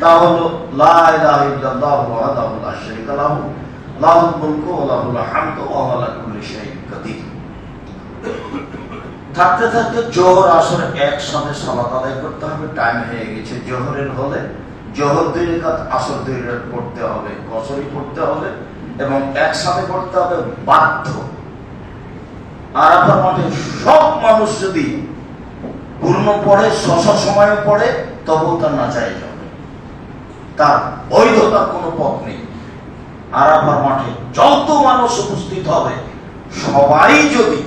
তা হলো থাকতে থাকতে জোহর, আসর একসাথে সালাত আদায় করতে হবে টাইম হয়ে গেছে জোহরের হলে। জোহর দুই রেখাত, আসর দুই পড়তে হবে কসরি পড়তে হবে এবং একসাথে পড়তে হবে বাধ্য। আরাফার মাঠে সব মানুষ যদি পূর্ণ পড়ে শশ সময়ে পড়ে, তবুও তার না চাই তার বৈধতার কোনো পথ নেই। আরাফার মাঠে যত মানুষ উপস্থিত হবে, সবাই যদি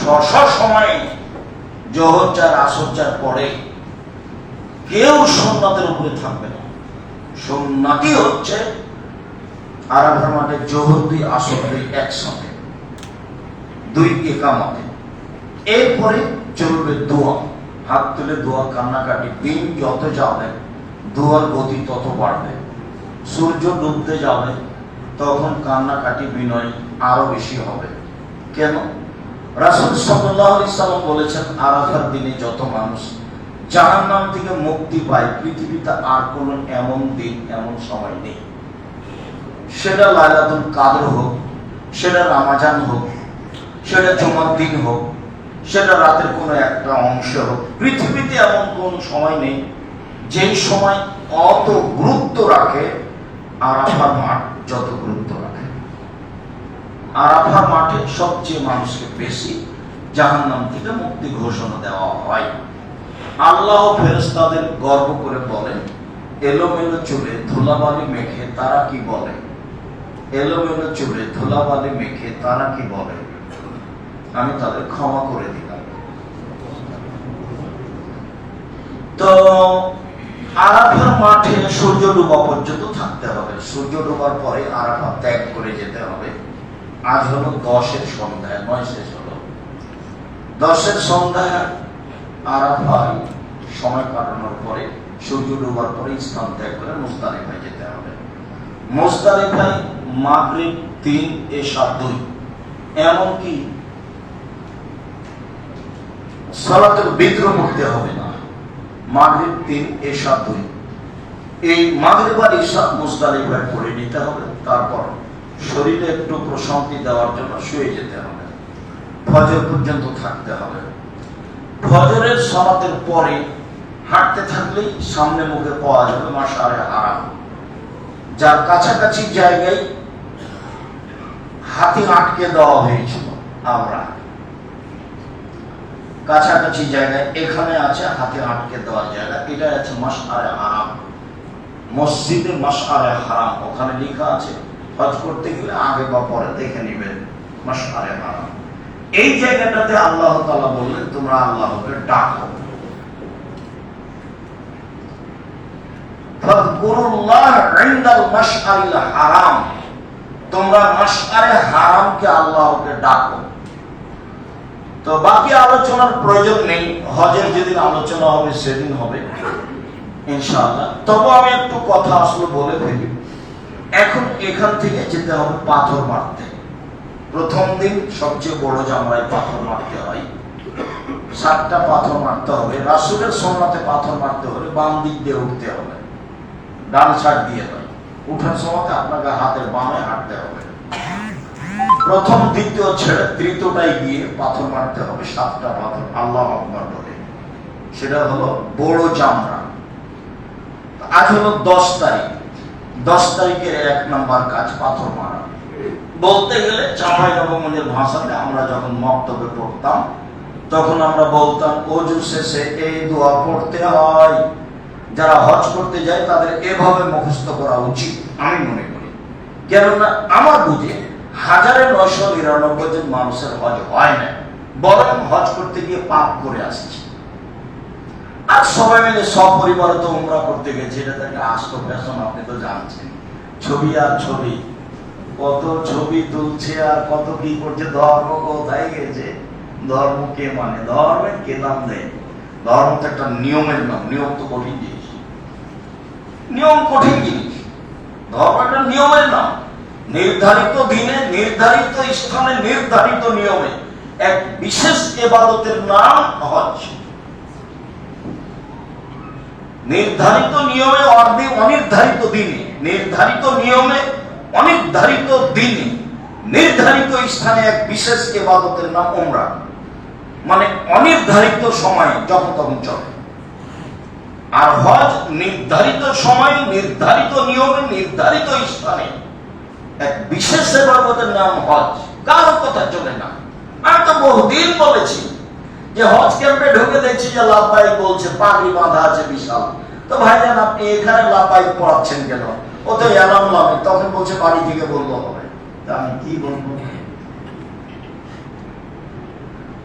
শশ সময়ে জহর চার, আসর চার পড়ে, কেউ সোমনাথের উপরে থাকবে না। সোমনাথই হচ্ছে আরাফার মাঠে জোহর দুই, আসর দুই একসাথে দুই একামতে। এরপরে চলবে দোয়া। হাত তুলে দোয়া, কান্নাকাটি, দিন যত যাবে দোয়ার গতি তত বাড়বে। সূর্য ডুবতে যাবে, তখন কান্নাকাটি বিনয় আরও বেশি হবে। কেন? রাসুল সাল্লাহ সাল্লাম বলেছেন, আরাফার দিনে যত মানুষ জাহান নাম থেকে মুক্তি পায়, পৃথিবীতে আর কোন এমন দিন, এমন সময় নেই। সেটা লাইলাতুল কাদর হোক, সেটা রামাজান হোক, সেটা জমার দিন হোক, সেটা রাতের কোনো একটা অংশ হোক, পৃথিবীতে এমন কোন সময় নেই যেই সময় অত গুরুত্ব রাখে, আরাফার মাঠ যত গুরুত্ব রাখে। আরাফার মাঠে সবচেয়ে মানুষকে বেশি জাহান্নাম থেকে মুক্তি ঘোষণা দেওয়া হয়। আল্লাহ ফেরেস্তাদের গর্ব করে বলেন, এলোমেলো চুলে ধুলাবালি মেখে তারা কি বলে? এলোমেলো চুলে ধুলাবালি মেখে তারা কি বলে? আমি তাদের ক্ষমা করে দিলাম। তো আরাফার মাঠে সূর্য ডুবা পর্যন্ত থাকতে হবে। সূর্য ডুবার পরে আরাফা ত্যাগ করে যেতে হবে। আজ হলো দশের সন্ধ্যায় নয় শেষ হলো। দশের সন্ধ্যায় আরাফায় সময় কাটানোর পরে সূর্য ডুবার পরে স্থান ত্যাগ করে মুস্তালিফায় যেতে হবে। মুস্তালিফায় মাগরিব তিন, এ সাত দুই। এমনকি সালাতের বিদ্রোহ করতে হবে না। মাগরিব তিন এশা দুই। এই মাগরিব আর ঈশা মুস্তালিফায় করে নিতে হবে, তারপর শরীরে একটু প্রশান্তি দেওয়ার জন্য শুয়ে যেতে হবে। ফজর পর্যন্ত থাকতে হবে। ফজরের সলাতের পরে হাঁটতে থাকলেই সামনে মুখে পাওয়া যাবে মাসারে আরাম যার কাছাকাছি জায়গায় হাতি আটকে দেওয়া হয়েছিল, আমরা। কাছাকাছি জায়গায়, এখানে আছে হাতে আটকে দেওয়ার জায়গা। এটা আছে মাসআরে হারাম। মসজিদে মাসআরে হারাম। ওখানে লেখা আছে, হজ করতে গেলে আগে বা পরে দেখে নেবেন মাসআরে হারাম। এই জায়গাটাতে আল্লাহ তাআলা বললেন, তোমরা আল্লাহকে ডাকো। তোমরা মাশআরে হারামকে আল্লাহকে ডাকো। তো বাকি আলোচনার প্রয়োজন নেই। হজের যেদিন আলোচনা হবে, সেদিন হবে। ইনশাআল্লাহ। তবে আমি একটু কথা আসলে বলে ফেলি। এখন এখান থেকে যেতে হবে পাথর মারতে। প্রথম দিন সবচেয়ে বড় জামরায় পাথর মারতে হয়। সাতটা পাথর মারতে হবে। রাসুলের সোমনাথে পাথর মারতে হলে বাম দিক দিয়ে উঠতে হবে। ডান সাইড দিয়ে নয়। উঠার সময় আপনাকে হাতের বামে হাঁটতে হবে। প্রথম, দ্বিতীয় ছেড়ে তৃতীয়টাই গিয়ে পাথর মারতে হবে, সাতটা পাথর। আল্লাহ আকবর বলে। সেটা হলো বড় চামড়া। আজ হলো দশ তারিখ। দশ তারিখের এক নাম্বার কাজ, পাথর মারা। বলতে গেলে চামাই নবমনের ভাষাতে আমরা যখন মক্তবে পড়তাম, তখন আমরা বলতাম, অজু শেষে এই দোয়া পড়তে হয়। যারা হজ করতে যায়, তাদের এভাবে মুখস্থ করা উচিত, আমি মনে করি। কেননা আমার বুঝে হাজারে নয়শো নিরানব্বই জন মানুষের হজ হয় না বরং হজ করতে গিয়ে পাপ করে আসছে। আর সবাই মিলে সব পরিবারে তো উমরা করতে গেছে এটা তাকে আস্ত ফ্যাশন আপনি তো জানছেন। ছবি আর ছবি। কত ছবি তুলছে আর কত কি করছে, ধর্ম কোথায় গেছে? ধর্ম কে মানে? ধর্মের কে নাম দেয়। ধর্ম তো একটা নিয়মের নাম। নিয়ম তো কঠিন জিনিস। নিয়ম কঠিন জিনিস। ধর্ম একটা নিয়মের নাম। নির্ধারিত দিনে, নির্ধারিত স্থানে, নির্ধারিত নিয়মে এক বিশেষ এবাদতের নাম হজ। নির্ধারিত নিয়মে অর্ধে অনির্ধারিত দিনে, নির্ধারিত নিয়মে অনির্ধারিত দিনে, নির্ধারিত স্থানে এক বিশেষ ইবাদতের নাম ওমরা মানে অনির্ধারিত সময়ে যখন চলে। আর হজ নির্ধারিত সময়, নির্ধারিত নিয়মে, নির্ধারিত স্থানে এক বিশেষ ইবাদতের নাম হজ। কারও কথা চলে না। আমি তো বহুদিন বলেছি যে হজ ক্যাম্পে ঢুকে দেখছি যে লাভবাই বলছে, পাগড়ি বাঁধা আছে বিশাল। তো ভাইজান, আপনি এখানে লাভবাই পড়াচ্ছেন কেন? ও তো এলাম লাভে তখন বলছে বাড়ি থেকে বলব হবে। তা আমি কি বলব?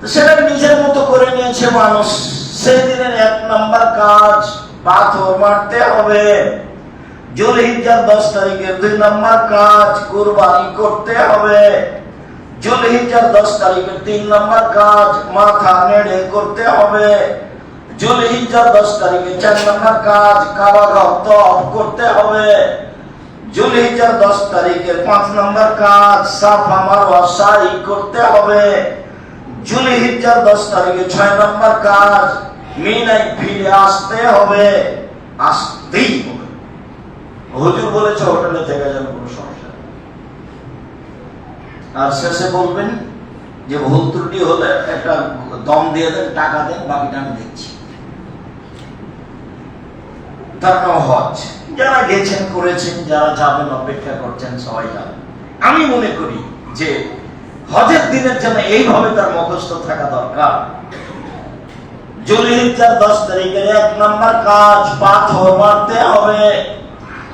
সেটা নিজের মতো করে নিয়েছে মানুষ। সেই এক নাম্বার কাজ, পাথর মারতে হবে। জুলহিজ্জার দশ তারিখের দুই নাম্বার কাজ কুরবানি করতে হবে। জুলহিজ্জার দশ তারিখের তিন নাম্বার কাজ মাথা নেড়ে করতে হবে। জুলহিজ্জার দশ তারিখে চার নাম্বার কাজ কাবা ঘর তফ করতে হবে। জুলহিজ্জার দশ তারিখের পাঁচ নাম্বার কাজ সাফা মারওয়া সাই করতে হবে। জুলহিজ্জার দশ তারিখে ছয় নম্বর কাজ মিনাই ফিরে আসতে হবে। আসতেই হবে। হুজুর বলেছে, হোটেলে থেকে কোনো সমস্যা আর শেষে বলবেন যে ভুল ত্রুটি হলে একটা দম দিয়ে দেন, টাকা দেন, বাকিটা আমি দেখছি। তার নাম হজ। যারা গেছেন, করেছেন, যারা যাবেন, অপেক্ষা করছেন, সবাই যাবেন। আমি মনে করি যে হজের দিনের জন্য এইভাবে তার মুখস্থ থাকা দরকার। জুলহিজ্জার দশ তারিখের এক নম্বর কাজ, পাথর মারতে হবে।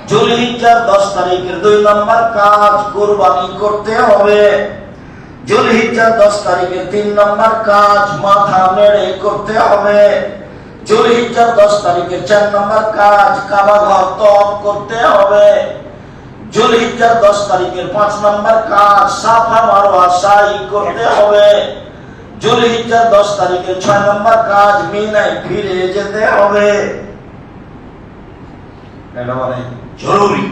জুলহিজ্জার দশ তারিখের দুই নম্বর কাজ কোরবানি করতে হবে। জুলহিজ্জার দশ তারিখের তিন নম্বর কাজ মাথা নেড়ে করতে হবে। জুলহিজ্জার দশ তারিখের চার নম্বর কাজ কাবা ঘর তপ করতে হবে। জুলহিজ্জার দশ তারিখের পাঁচ নম্বর কাজ সাফা মারোয়া সাই করতে হবে। জুলহিজ্জার দশ তারিখের ছয় নম্বর কাজ মিনায় ফিরে যেতে হবে। এটা মানে জরুরি।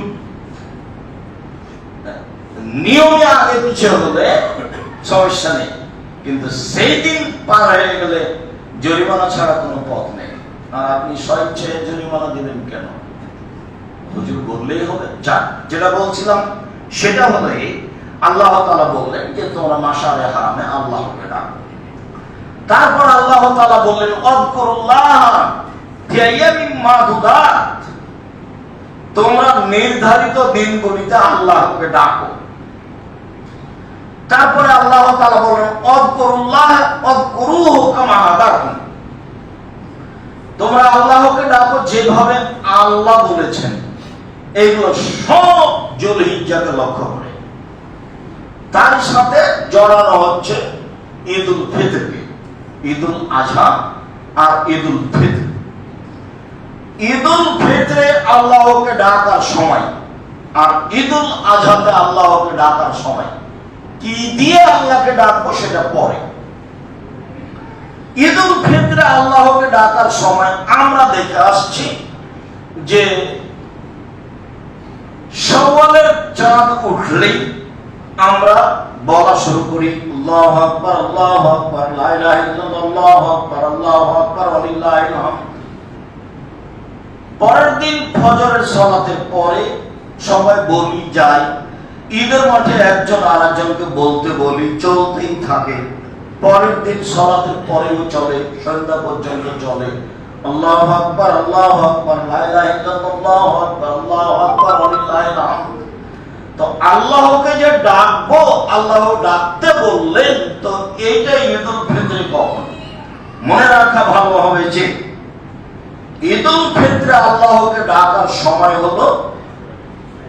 নিয়মে আগে পিছিয়ে হলে সমস্যা নেই। কিন্তু সেই দিন পার হয়ে গেলে জরিমানা ছাড়া কোনো পথ নেই। আর আপনি স্বইচ্ছায় জরিমানা দিবেন কেন? হুজুর বললেই হবে। যাক যেটা বলছিলাম, সেটা হলো আল্লাহ তালা বললেন যে, তোমরা মাশারে হারামে আল্লাহকে ডাকো। তারপর আল্লাহ তাআলা বললেন ফি আইয়ামিন মাদুদাত তোমরা নির্ধারিত দিনগুলিতে আল্লাহকে ডাকো। তারপরে আল্লাহ কামা তোমরা আল্লাহকে ডাকো যেভাবে আল্লাহ বলেছেন। এইগুলো সব জলহিজ্জাকে লক্ষ্য করে। তার সাথে জড়ানো হচ্ছে ঈদুল ফিতরকে, ঈদুল আজহা আর ঈদুল ফিতর। ঈদুল ফিতরে আল্লাহকে ডাকার সময় আর ঈদুল আজহাতে আল্লাহকে ডাকার সময়। কি দিয়ে আল্লাহকে ডাকবো সেটা পরে। ঈদুল ফিতরে আল্লাহকে ডাকার সময় আমরা দেখে আসছি যে চাঁদ উঠলেই আমরা বলা শুরু করি, আল্লাহু আল্লাহু আল্লাহু আকবার ওয়ালিল্লাহিল হামদ পরের দিন ফজরের সালাতের পরে সবাই বলি যাই। ঈদের মাঠে একজন আরেকজনকে বলতে বলি, চলতেই থাকে। পরের দিন সালাতের পরেও চলে, সন্ধ্যা পর্যন্ত চলে। আল্লাহ আকবার আল্লাহ আকবার আল্লাহু আকবার আল্লাহু আকবার তো আল্লাহকে যে ডাকবো আল্লাহ ডাকতে বললেন, তো এইটা ঈদুল ফিতরে কখন? মনে রাখা ভালো হবে যে ঈদুল ক্ষেত্রে আল্লাহকে ডাকার সময় হলো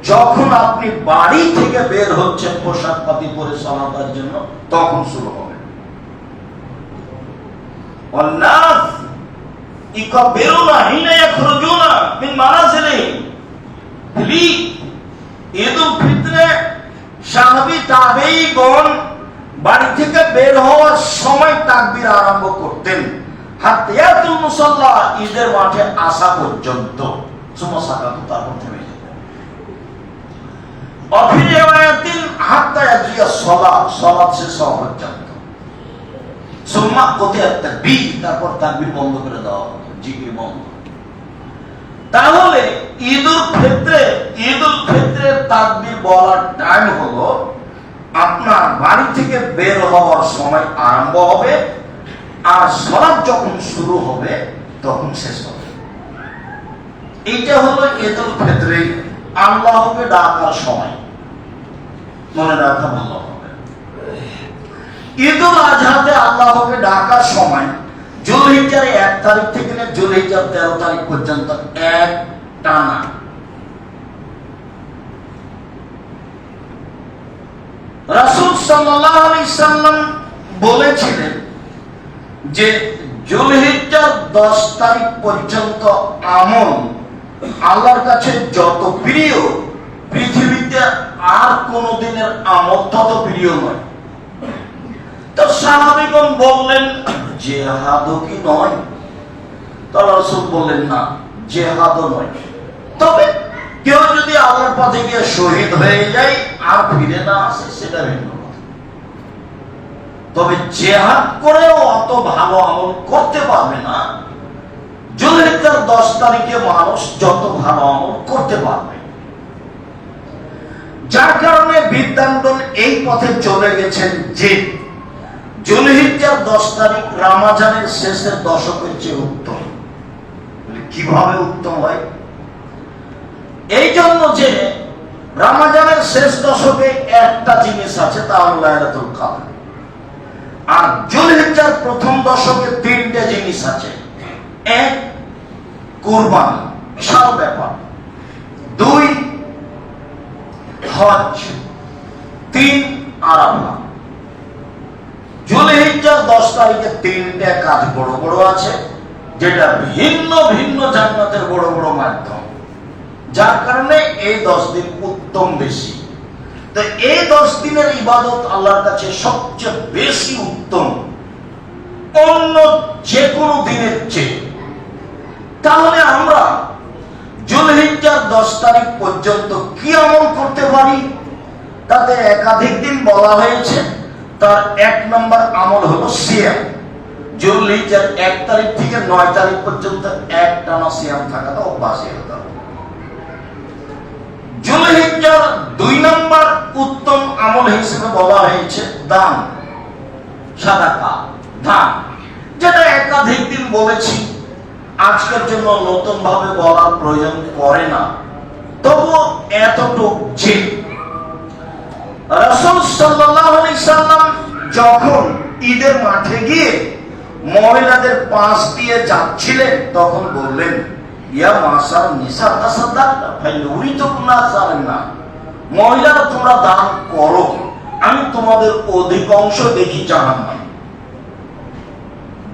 যখন আপনি বাড়ি থেকে বের হচ্ছেন পোশাক পাতি পরে সলাতার জন্য, তখন শুরু হবে। বাড়ি থেকে বের হওয়ার সময় তাকবির আরম্ভ করতেন। হাতিয়াতুল মুসাল্লা, ঈদের মাঠে আসা পর্যন্ত। সুমা সাকাত তারপর থেমে যেতেন অফি রিওয়ায়াতিন হাত্তা সালাত শেষ হওয়া পর্যন্ত। সুম্মা কোতিয়াত তাকবীর, তারপর তাকবীর বন্ধ করে হতো জিকির বন্ধ। তাহলে ঈদুল ফিত্রে, ঈদুল ফিত্রের তাকবীর বলার টাইম হলো, আপনার বাড়ি থেকে বের হওয়ার সময় আরম্ভ হবে আর সলাপ যখন শুরু হবে, তখন শেষ হবে। এইটা হলো ঈদুল ফিত্রে আল্লাহকে ডাকার সময়। মনে রাখা ভালো হবে। ঈদুল আজহাতে আল্লাহকে ডাকার সময় জুলহিজার এক তারিখ থেকে জুলহিজার তেরো তারিখ পর্যন্ত এক টানা রাসূল সাল্লাল্লাহু আলাইহি সাল্লাম বলেছিলেন যে জুলহিজ্জার 10 তারিখ পর্যন্ত আমল আল্লাহর কাছে যত প্রিয়, পৃথিবীতে আর কোন দিনের আমল তত প্রিয় নয়। তো সাহাবিগণ বললেন, জেহাদও কি নয়? তো রসুল বললেন, না, জেহাদও নয়। তবে কেউ যদি আল্লাহর পথে গিয়ে শহীদ হয়ে যায়, আর ফিরে না আসে, সেটা ভিন্ন। তবে জেহাদ করেও অত ভালো আমল করতে পারবে না। জুলহিজ্জার দশ তারিখে মানুষ যত ভালো আমল করতে পারবে। যার কারণে বিদ্যাঙ্গন এই পথে চলে গেছেন যে, জুলহিজ্জার দশ তারিখ রামাজানের শেষের দশকের চেয়ে উত্তম। কীভাবে উত্তম হয়? এই জন্য যে, রামাজানের শেষ দশকে একটা জিনিস আছে, তা হলো লাইলাতুল কাদর। আর জুলহিজ্জার প্রথম দশকে তিনটে জিনিস আছে। এক কুরবানি, বিশাল ব্যাপার। দুই, হজ। তিন আরাফা দশ তারিখে তিনটে কাজ বড় বড় আছে, যেটা ভিন্ন ভিন্ন জান্নাতের বড় বড় মাধ্যম। যার কারণে এই দশ দিন উত্তম বেশি। তো এই দশ দিনের ইবাদত আল্লাহর কাছে সবচেয়ে বেশি উত্তম। অন্য যে কোনো দিনের চেয়ে। তাহলে আমরা জুলহিজ্জার দশ তারিখ পর্যন্ত কি আমল করতে পারি? তাতে একাধিক দিন বলা হয়েছে, তার এক নম্বর আমল হলো সিয়াম। জুলহিজ্জার এক তারিখ থেকে নয় তারিখ পর্যন্ত এক টানা সিয়াম থাকাটা অভ্যাসই হতে হবে জুলহিজ্জার দুই নম্বর উত্তম আমল হিসেবে বলা হয়েছে দান সাদাকা দান যেটা একাধিক দিন বলেছি, আজকের জন্য নতুন ভাবে বলার প্রয়োজন করে না। এতটুক রাসূল সাল্লাম যখন ঈদের মাঠে গিয়ে মহিলাদের পাশ দিয়ে যাচ্ছিলেন, তখন বললেন ইয়া মাসার নিসা তাসাদ্দাকতা ফাইনুরিতু কুনা না। মহিলারা তোমরা দান করো, আমি তোমাদের অধিকাংশ দেখি জাহান্নাম।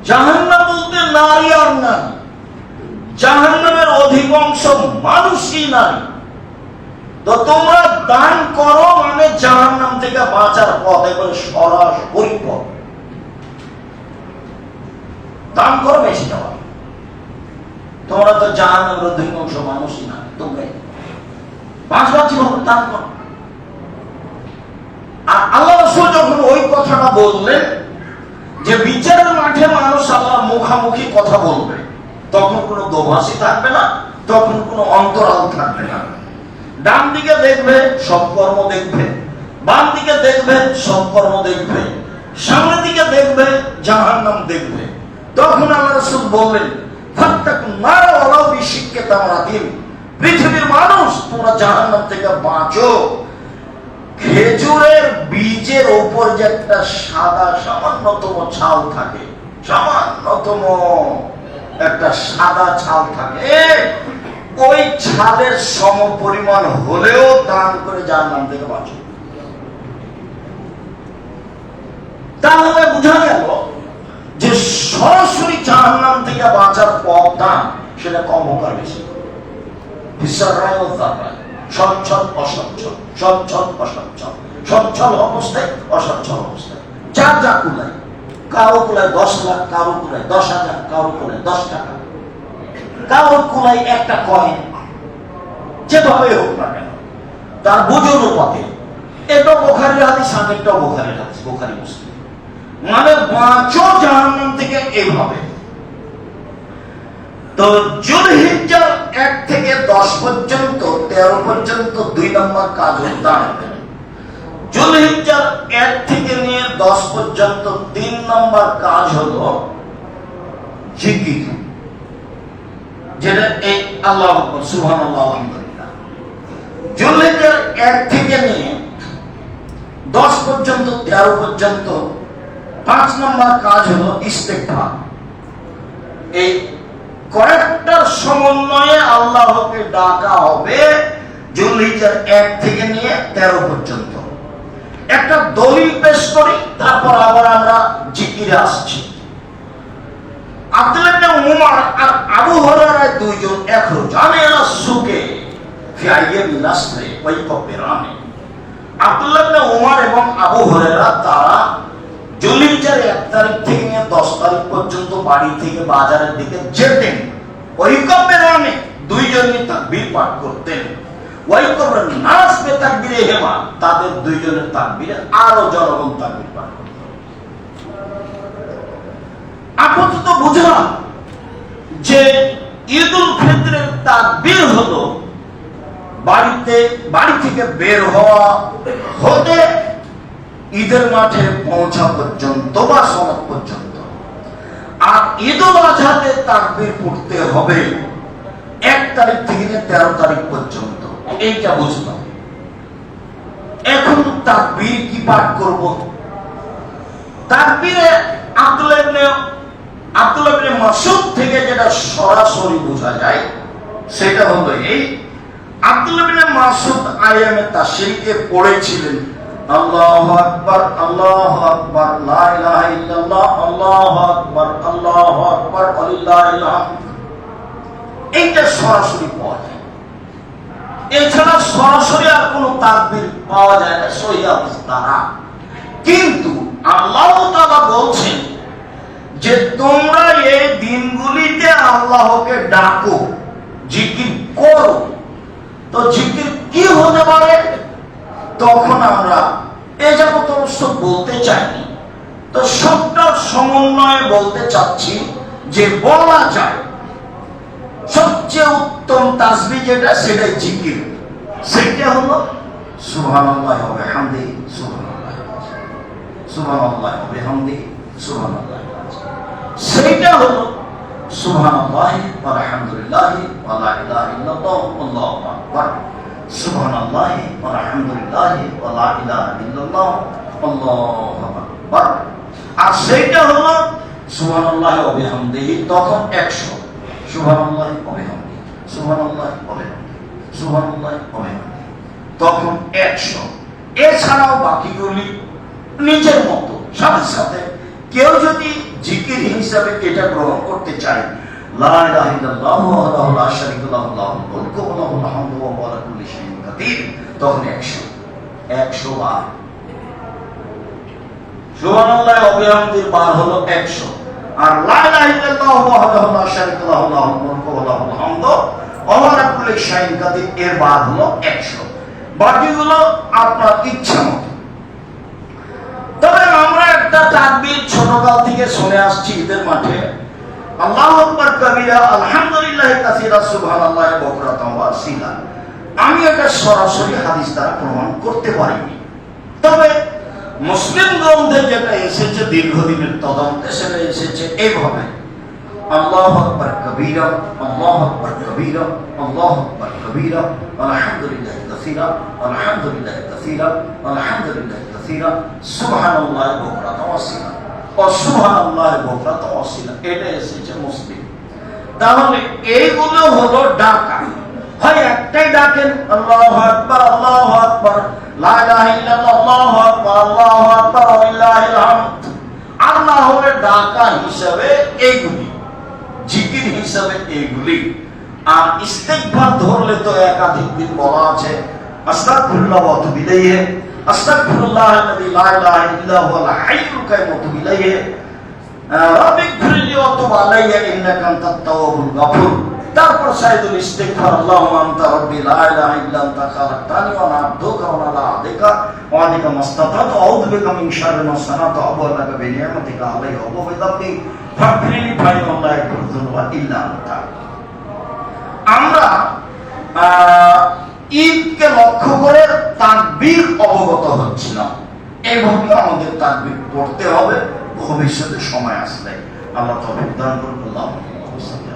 জাহান্নাম বলতে নারী আর নারী। জাহান্নামের অধিকাংশ মানুষই নারী। তো তোমরা দান করো মানে জাহান্নাম থেকে বাঁচার পথ এবারে সরাসরি পথ। দান করো বেশি দেওয়া তোমরা তো জাহান্নামের অধিকাংশ মানুষই না তোমরা বাঁচবার জীবন দান করো। আর আল্লাহ রসুল যখন ওই কথাটা বললেন, যে বিচারের মাঠে মানুষ আল্লাহর মুখামুখি কথা বলবে, তখন কোনো দোভাষী থাকবে না, তখন কোনো অন্তরাল থাকবে না। ডান দিকে দেখবে, সব কর্ম দেখবে। বাম দিকে দেখবে, সব কর্ম দেখবে। সামনের দিকে দেখবে, জাহান্নাম দেখবে। তখন আল্লাহ রসুল বললেন পৃথিবীর মানুষ, তোমরা থেকে বাঁচো। খেজুরের বীজের যে একটা সাদা সামান্যতম ছাল থাকে, সামান্যতম একটা সাদা ছাল থাকে, ওই ছালের সম পরিমাণ হলেও দান করে যার নাম থেকে বাঁচো। তাহলে বোঝা গেল যে সরাসরি জাহান নাম থেকে বাঁচার পথ দান সেটা কম হোক বেশি। সচ্ছল, অসচ্ছল সচ্ছল অসচ্ছল। সচ্ছল অবস্থায়, অসচ্ছল অবস্থায়। যা কুলায়। কারও কুলায় দশ লাখ, কারও কুলায় দশ হাজার, কারও কুলায় দশ টাকা। কারও কুলায় একটা কয়েন যেভাবে হোক না কেন। তার বুঝুন পথে। এটা বোখারির হাদিস আগেরটাও বোখারির হাদিস, বোখারি মুসলিম। মানে বাঁচো থেকে তো এক থেকে দশ পর্যন্ত, তেরো পর্যন্ত দুই নম্বর কাজ এক থেকে নিয়ে দশ পর্যন্ত তিন নম্বর কাজ হলো জিকির। যেটা এই আল্লাহ সুহান জুলহিজ্জার এক থেকে নিয়ে দশ পর্যন্ত, তেরো পর্যন্ত পাঁচ নম্বর কাজ হলো ইস্তেকভার এই কয়েকটার সমন্বয়ে আল্লাহকে ডাকা হবে জুলহিজার এক থেকে নিয়ে তেরো পর্যন্ত। একটা দলিল পেশ করি, তারপর আবার আমরা জিকিরে আসছি। আব্দুল্লাহ উমর আর আবু হরারা দুইজন এক জানে না সুকে আব্দুল্লাহ উমর এবং আবু হরেরা তারা জুলিজার এক তারিখ থেকে নিয়ে দশ তারিখ পর্যন্ত বাড়ি থেকে বাজারের দিকে যেতেন। ওই কপেরানে দুইজনই তাকবীর পাঠ করতেন। ওই নাস বে হেমা, তাদের দুইজনের তাকবীরে আরও জনগণ তাকবীর পাঠ আপাতত বুঝলাম যে ঈদুল ফিতরের তাকবীর হলো বাড়িতে, বাড়ি থেকে বের হওয়া হতে ঈদের মাঠে পৌঁছা পর্যন্ত বা সমাজ পর্যন্ত। আর ঈদুল আজহাতে তাকবীর পড়তে হবে এক তারিখ থেকে তেরো তারিখ পর্যন্ত। এইটা বুঝলাম। এখন তাকবীর কি পাঠ করব? তাকবীরে আব্দুল্লাহ ইবনে মাসুদ থেকে যেটা সরাসরি বোঝা যায়, সেটা হলো এই। আব্দুল্লাহ ইবনে মাসুদ আয়ামে তাশরিকে পড়েছিলেন আল্লাহু আকবার আল্লাহু আকবার, লা ইলাহা ইল্লাল্লাহ, আল্লাহু আকবার এইটা সরাসরি পাওয়া যায়। এছাড়া সরাসরি আর তাকবীর পাওয়া যায় না, সহি কিন্তু আল্লাহ তাআলা বলছেন যে তোমরা এই দিনগুলিতে আল্লাহকে ডাকো, জিকির করো। তো জিকির কি হতে পারে? তখন আমরা এ বলতে চাইনি, তো সবটা সমন্বয়ে বলতে চাচ্ছি যে বলা যায়, সবচেয়ে উত্তম তাসবি যেটা সেটাই জিকির। সেটা হলো, সুবহানাল্লাহ হবে হামদি সুবহানাল্লাহ সুবহানাল্লাহ হবে হামদি সুবহানাল্লাহ সেইটা হলো, সুবহানাল্লাহ আলহামদুলিল্লাহ ওয়া লা ইলাহা ইল্লাল্লাহ, আল্লাহু আকবার। আলহামদুলিল্লাহ ওয়া ইল্লাল্লাহ, আল্লাহু আকবার। আর হলো সুবহানাল্লাহ ওয়া বিহামদিহি, তখন 100 সুবহানাল্লাহ ওয়া বিহামদিহি, সুবহানাল্লাহ ওয়া বিহামদিহি, সুবহানাল্লাহ ওয়া বিহামদিহি, তখন 100 এছাড়াও বাকিগুলি নিজের মতো, সাথে সাথে। কেউ যদি জিকির হিসাবে এটা গ্রহণ করতে চায় লা ইলাহা ইল্লাল্লাহু ওয়াহদাহু লা শারীকা লাহু লাহুল মুলকু ওয়া লাহুল হামদু ওয়া আলা কুল্লি শাইইন কাদির। তখন 100 100 বার। সুবহানাল্লাহ ওয়া বার হলো 100 আর লা ইলাহা ইল্লাল্লাহু ওয়াহদাহু লা শারীকা লাহু লাহুল মুলকু ওয়া লাহুল হামদু ওয়া আলা কুল্লি শাইইন কাদির। এর বার হলো 100 বাকিগুলো আপনার ইচ্ছা তবে আমরা একটা তাকবীর ছোটকাল থেকে শুনে আসছি ঈদের মাঠে। আল্লাহু আকবার কবিরা, আলহামদুলিল্লাহ, কাসীরা, সুবহানাল্লাহ বকরাতাম ওয়া আসীলা আমি এটা সরাসরি হাদিস দ্বারা প্রমাণ করতে পারিনি। তবে মুসলিম গ্রন্থে যেটা এসেছে, দীর্ঘদিনের তদন্তে সেটা এসেছে এইভাবে। আল্লাহু আকবার কবিরা, আল্লাহু আকবার কবিরা, আল্লাহু আকবার কবিরা, আলহামদুলিল্লাহ, কাসীরা আলহামদুলিল্লাহ কাসীরা আলহামদুলিল্লাহ, কাসীরা, সুবহানাল্লাহ বুকরাতাম ওয়া আসীলা এটা এসেছে মুসলিম। তাহলে এইগুলো হলো ডাকা। হয় একটাই ডাকেন, আল্লাহু আকবার আল্লাহু আকবার, লা ইলাহা ইল্লাল্লাহ, আল্লাহু আকবার আল্লাহু আকবার হামদ ডাকা হিসাবে এইগুলি, জিকির হিসাবে এইগুলি। আর ইস্তেগফার ধরলে তো একাধিক দিন বলা আছে, আস্তাগফিরুল্লাহ ওয়া আতুবু ইলাইহি। আস্তাগফিরুল্লাহ আল্লাযী লা ইলাহা ইল্লা হুয়াল হাইয়ুল কাইয়্যুম ইলাইহি। রাব্বি গফিরলি ওয়া তুব আলাইয়া, ইন্নাকা আনতাত তাওয়াবুল গফুর। তারপর সাইদুল ইস্তিগফার, আল্লাহুম্মা আনতা রাব্বি লা ইলাহা ইল্লা আনতা খালাকতানি ওয়া আনা আবদুকা ওয়া আনা আবদিকা ওয়া আদিকা মাস্তাতাতু, আউযু বিকা মিন শাররি মা সানাতু, আবু লাকা বিনি'মাতিকা আলাইয়া ওয়া বিযাম্বি ফাগফিরলি ফাইনাল্লাহি ইয়াগফিরু যুনুবা ইল্লা আনতা। আমরা ঈদকে লক্ষ্য করে তাকবীর অবগত হচ্ছে না এভাবে আমাদের তাকবীর পড়তে হবে। ভবিষ্যতে সময় আসলে আল্লাহ তবে দান করব আল্লাহ